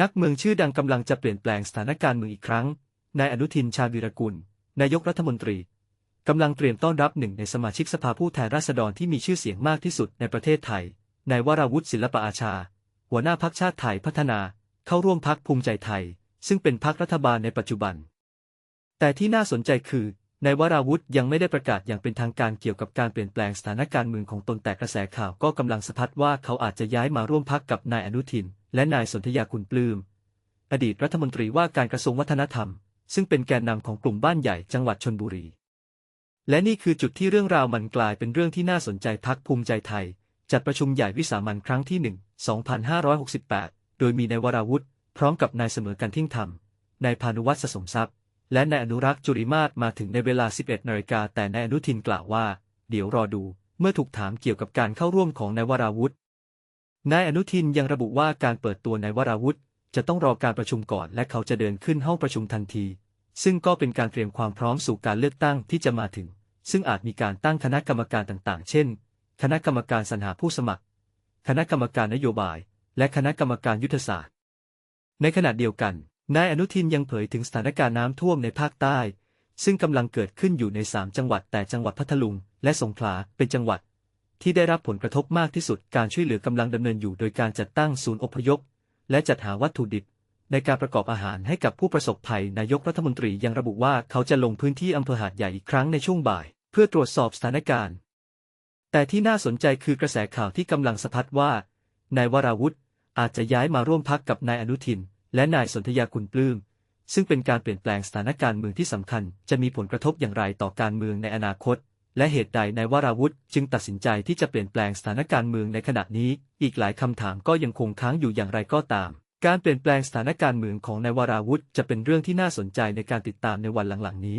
นักเมืองชื่อดังกำลังจะเปลี่ยนแปลงสถานการณ์เมืองอีกครั้ง นายอนุทินชาญวีรกุล นายกรัฐมนตรี กำลังเตรียมต้อนรับหนึ่งในสมาชิกสภาผู้แทนราษฎรที่มีชื่อเสียงมากที่สุดในประเทศไทย นายวราวุฒิศิลปอาชา หัวหน้าพักชาติไทยพัฒนา เข้าร่วมพักภูมิใจไทย ซึ่งเป็นพักรัฐบาลในปัจจุบัน แต่ที่น่าสนใจคือ นายวราวุธยังไม่ได้ประกาศอย่างเป็นทางการเกี่ยวกับการเปลี่ยนแปลงสถานการณ์เมืองของตนแต่กระแสข่าวก็กำลังสะพัดว่าเขาอาจจะย้ายมาร่วมพักกับนายอนุทิน และนายสนธยาคุณปลื้ม อดีตรัฐมนตรีว่าการกระทรวงวัฒนธรรม ซึ่งเป็นแกนนำของกลุ่มบ้านใหญ่จังหวัดชนบุรี และนี่คือจุดที่เรื่องราวมันกลายเป็นเรื่องที่น่าสนใจพักภูมิใจไทย จัดประชุมใหญ่วิสามันครั้งที่1 2568 โดยมีนายวราวุธพร้อมกับนายเสมอกันทิ้งธรรมนายพานุวัฒน์สะสมทรัพย์ และนายอนุรักษ์จุริมาศมาถึงในเวลา 11นาฬิกาแต่นายอนุทินกล่าวว่า เดี๋ยวรอดูเมื่อถูกถามเกี่ยวกับการเข้าร่วมของนายวราวุธ นายอนุทินยังระบุว่าการเปิดตัวนายวราวุธจะต้องรอการประชุมก่อน และเขาจะเดินขึ้นห้องประชุมทันที ซึ่งก็เป็นการเตรียมความพร้อมสู่การเลือกตั้งที่จะมาถึง ซึ่งอาจมีการตั้งคณะกรรมการต่างๆ เช่น คณะกรรมการสรรหาผู้สมัคร คณะกรรมการนโยบาย และคณะกรรมการยุทธศาสตร์ ในขณะเดียวกัน นายอนุทินยังเผยถึงสถานการณ์น้ำท่วมในภาคใต้ ซึ่งกำลังเกิดขึ้นอยู่ใน 3 จังหวัดแต่จังหวัดพัทลุง และสงขลาเป็นจังหวัด ที่ได้รับผลกระทบมากที่สุดการช่วยเหลือกำลังดำเนินอยู่โดยการจัดตั้งศูนย์อพยพ และจัดหาวัตถุดิบ ในการประกอบอาหารให้กับผู้ประสบภัยนายกรัฐมนตรียังระบุว่าเขาจะลงพื้นที่อำเภอหาดใหญ่อีกครั้งในช่วงบ่าย เพื่อตรวจสอบสถานการณ์ แต่ที่น่าสนใจคือกระแสข่าวที่กำลังสะพัดว่านายวราวุธอาจจะย้ายมาร่วมพักกับนายอนุทิน และนายสนธยาคุณปลื้มซึ่งเป็นการเปลี่ยนแปลงสถานการณ์เมืองที่สำคัญ จะมีผลกระทบอย่างไรต่อการเมืองในอนาคต และเหตุใดนายวราวุธจึงตัดสินใจที่จะเปลี่ยนแปลงสถานการณ์เมืองในขณะนี้ อีกหลายคำถามก็ยังคงค้างอยู่อย่างไรก็ตาม การเปลี่ยนแปลงสถานการณ์เมืองของนายวราวุธจะเป็นเรื่องที่น่าสนใจในการติดตามในวันหลังๆนี้